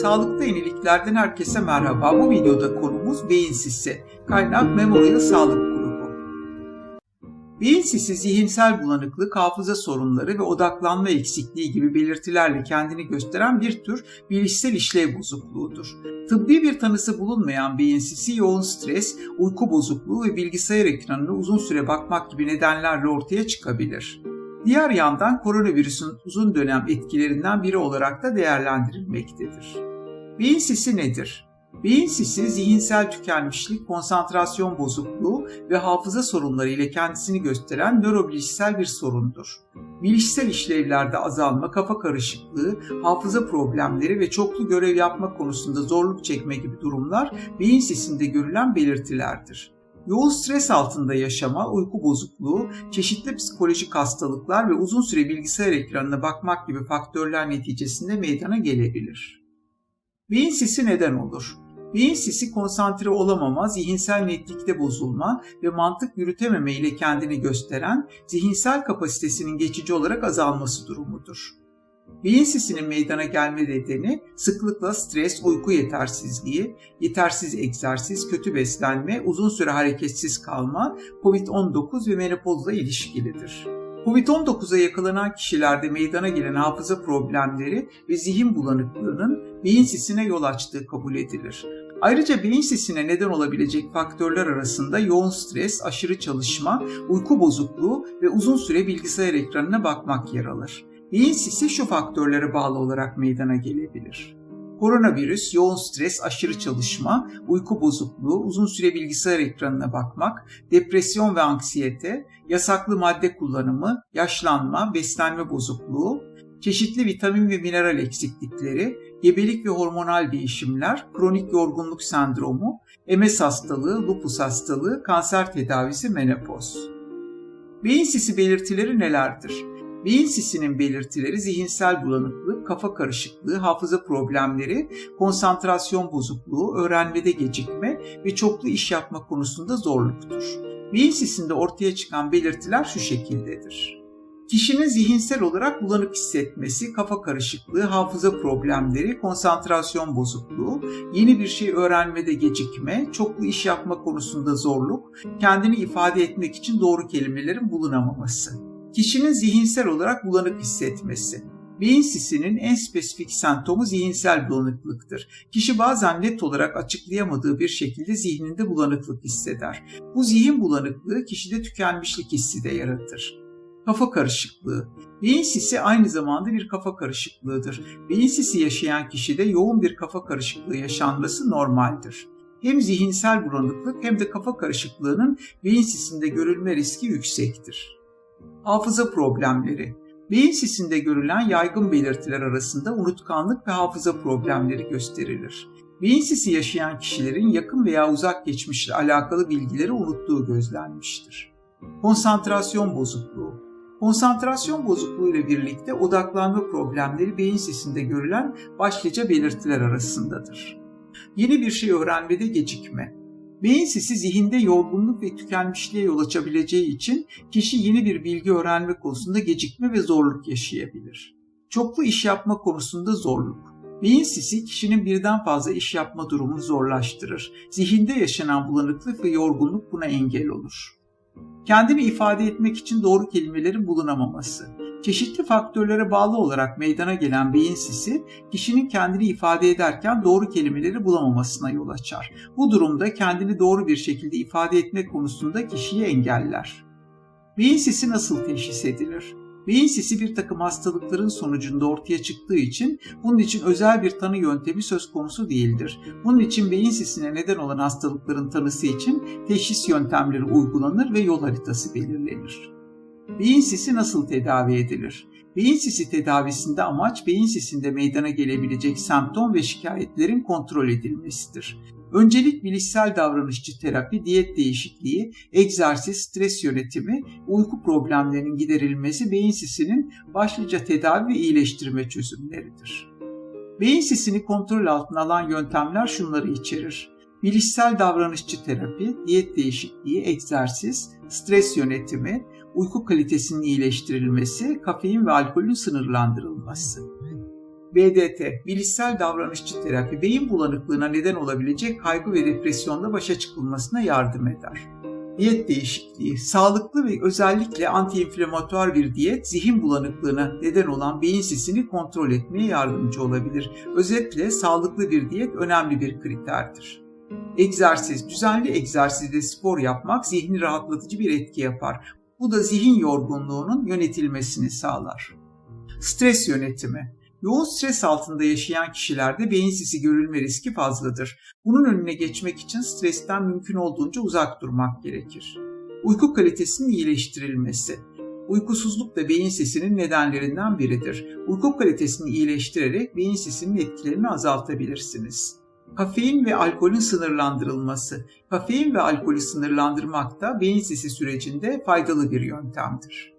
Sağlıkta yeniliklerden herkese merhaba. Bu videoda konumuz beyin sisi. Kaynak Memorial Sağlık Grubu. Beyin sisi zihinsel bulanıklık, hafıza sorunları ve odaklanma eksikliği gibi belirtilerle kendini gösteren bir tür bilişsel işlev bozukluğudur. Tıbbi bir tanısı bulunmayan beyin sisi yoğun stres, uyku bozukluğu ve bilgisayar ekranına uzun süre bakmak gibi nedenlerle ortaya çıkabilir. Diğer yandan koronavirüsün uzun dönem etkilerinden biri olarak da değerlendirilmektedir. Beyin sisi nedir? Beyin sisi zihinsel tükenmişlik, konsantrasyon bozukluğu ve hafıza sorunları ile kendisini gösteren nörobilişsel bir sorundur. Bilişsel işlevlerde azalma, kafa karışıklığı, hafıza problemleri ve çoklu görev yapma konusunda zorluk çekme gibi durumlar beyin sisinde görülen belirtilerdir. Yoğun stres altında yaşama, uyku bozukluğu, çeşitli psikolojik hastalıklar ve uzun süre bilgisayar ekranına bakmak gibi faktörler neticesinde meydana gelebilir. Beyin sisi neden olur? Beyin sisi konsantre olamama, zihinsel netlikte bozulma ve mantık yürütememe ile kendini gösteren zihinsel kapasitesinin geçici olarak azalması durumudur. Beyin sisinin meydana gelme nedeni sıklıkla stres, uyku yetersizliği, yetersiz egzersiz, kötü beslenme, uzun süre hareketsiz kalma, COVID-19 ve menopozla ilişkilidir. Covid-19'a yakalanan kişilerde meydana gelen hafıza problemleri ve zihin bulanıklığının beyin sisine yol açtığı kabul edilir. Ayrıca beyin sisine neden olabilecek faktörler arasında yoğun stres, aşırı çalışma, uyku bozukluğu ve uzun süre bilgisayar ekranına bakmak yer alır. Beyin sisi şu faktörlere bağlı olarak meydana gelebilir. Koronavirüs, yoğun stres, aşırı çalışma, uyku bozukluğu, uzun süre bilgisayar ekranına bakmak, depresyon ve anksiyete, yasaklı madde kullanımı, yaşlanma, beslenme bozukluğu, çeşitli vitamin ve mineral eksiklikleri, gebelik ve hormonal değişimler, kronik yorgunluk sendromu, MS hastalığı, lupus hastalığı, kanser tedavisi, menopoz. Beyin sisi belirtileri nelerdir? Beyin sisinin belirtileri zihinsel bulanıklık, kafa karışıklığı, hafıza problemleri, konsantrasyon bozukluğu, öğrenmede gecikme ve çoklu iş yapma konusunda zorluktur. Beyin sisinde ortaya çıkan belirtiler şu şekildedir. Kişinin zihinsel olarak bulanık hissetmesi, kafa karışıklığı, hafıza problemleri, konsantrasyon bozukluğu, yeni bir şey öğrenmede gecikme, çoklu iş yapma konusunda zorluk, kendini ifade etmek için doğru kelimelerin bulunamaması. Kişinin zihinsel olarak bulanık hissetmesi. Beyin sisinin en spesifik semptomu zihinsel bulanıklıktır. Kişi bazen net olarak açıklayamadığı bir şekilde zihninde bulanıklık hisseder. Bu zihin bulanıklığı kişide tükenmişlik hissi de yaratır. Kafa karışıklığı. Beyin sisi aynı zamanda bir kafa karışıklığıdır. Beyin sisi yaşayan kişide yoğun bir kafa karışıklığı yaşanması normaldir. Hem zihinsel bulanıklık hem de kafa karışıklığının beyin sisinde görülme riski yüksektir. Hafıza problemleri. Beyin sisinde görülen yaygın belirtiler arasında unutkanlık ve hafıza problemleri gösterilir. Beyin sisi yaşayan kişilerin yakın veya uzak geçmişle alakalı bilgileri unuttuğu gözlenmiştir. Konsantrasyon bozukluğu. Konsantrasyon bozukluğu ile birlikte odaklanma problemleri beyin sisinde görülen başlıca belirtiler arasındadır. Yeni bir şey öğrenmede gecikme, Beyin sisi zihinde yorgunluk ve tükenmişliğe yol açabileceği için kişi yeni bir bilgi öğrenme konusunda gecikme ve zorluk yaşayabilir. Çoklu iş yapma konusunda zorluk. Beyin sisi kişinin birden fazla iş yapma durumunu zorlaştırır. Zihinde yaşanan bulanıklık ve yorgunluk buna engel olur. Kendini ifade etmek için doğru kelimelerin bulunamaması çeşitli faktörlere bağlı olarak meydana gelen beyin sisi kişinin kendini ifade ederken doğru kelimeleri bulamamasına yol açar. Bu durumda kendini doğru bir şekilde ifade etme konusunda kişiyi engeller. Beyin sisi nasıl teşhis edilir? Beyin sisi bir takım hastalıkların sonucunda ortaya çıktığı için bunun için özel bir tanı yöntemi söz konusu değildir. Bunun için beyin sisine neden olan hastalıkların tanısı için teşhis yöntemleri uygulanır ve yol haritası belirlenir. Beyin sisi nasıl tedavi edilir? Beyin sisi tedavisinde amaç beyin sisinde meydana gelebilecek semptom ve şikayetlerin kontrol edilmesidir. Öncelik bilişsel davranışçı terapi, diyet değişikliği, egzersiz, stres yönetimi, uyku problemlerinin giderilmesi beyin sisinin başlıca tedavi ve iyileştirme çözümleridir. Beyin sisini kontrol altına alan yöntemler şunları içerir. Bilişsel davranışçı terapi, diyet değişikliği, egzersiz, stres yönetimi, uyku kalitesinin iyileştirilmesi, kafein ve alkolün sınırlandırılması. BDT, bilişsel davranışçı terapi, beyin bulanıklığına neden olabilecek kaygı ve depresyonla başa çıkılmasına yardım eder. Diyet değişikliği, sağlıklı ve özellikle antiinflamatuar bir diyet zihin bulanıklığına neden olan beyin sisini kontrol etmeye yardımcı olabilir. Özetle sağlıklı bir diyet önemli bir kriterdir. Egzersiz, düzenli egzersizde spor yapmak zihni rahatlatıcı bir etki yapar. Bu da zihin yorgunluğunun yönetilmesini sağlar. Stres yönetimi. Yoğun stres altında yaşayan kişilerde beyin sisi görülme riski fazladır. Bunun önüne geçmek için stresten mümkün olduğunca uzak durmak gerekir. Uyku kalitesinin iyileştirilmesi. Uykusuzluk da beyin sisinin nedenlerinden biridir. Uyku kalitesini iyileştirerek beyin sisinin etkilerini azaltabilirsiniz. Kafein ve alkolün sınırlandırılması. Kafein ve alkolü sınırlandırmak da beyin sisi sürecinde faydalı bir yöntemdir.